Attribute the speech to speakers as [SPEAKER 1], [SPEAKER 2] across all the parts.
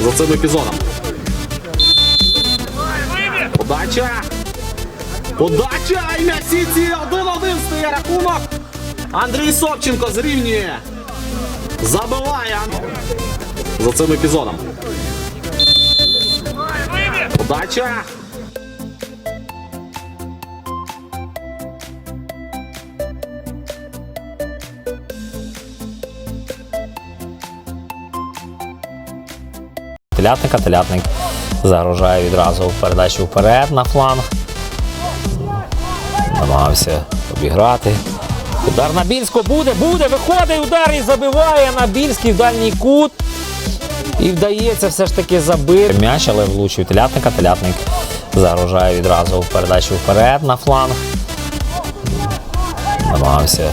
[SPEAKER 1] за цим епізодом. Подача! Подача! І м'яч Сіті! Один-один стає рахунок. Андрій Собченко зрівнює. Забиває за цим епізодом. Подача!
[SPEAKER 2] Телятника, телятник загрожає відразу в передачу вперед на фланг. Намагався обіграти. Удар на Більського буде, буде, виходить удар і забиває на Більський в дальній кут. І вдається все ж таки забити. М'яч, але влучив телятника. Телятник загрожає відразу в передачу вперед на фланг. Намагався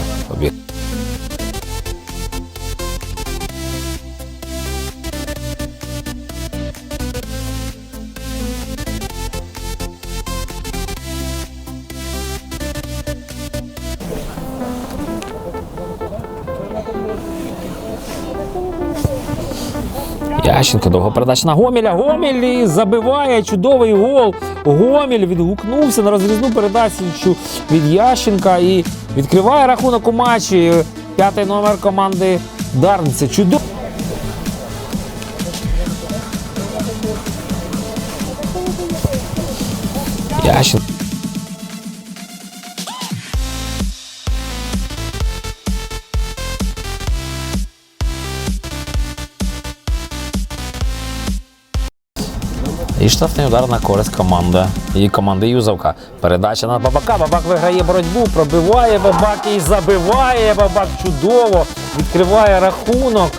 [SPEAKER 2] обіграти. Ященко довго передача на Гомеля. Гомель забиває чудовий гол. Гомель відгукнувся на розрізну передачу від Ященка і відкриває рахунок у матчі. П'ятий номер команди Дарниця. Чудово. Ященко. І штрафний удар на користь команди. І команди Юзовка. Передача на Бабака. Бабак виграє боротьбу, пробиває Бабак і забиває Бабак чудово. Відкриває рахунок.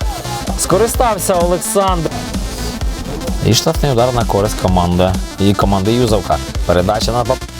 [SPEAKER 2] Скористався Олександр. І штрафний удар на користь команди. І команди Юзовка. Передача на Бабака.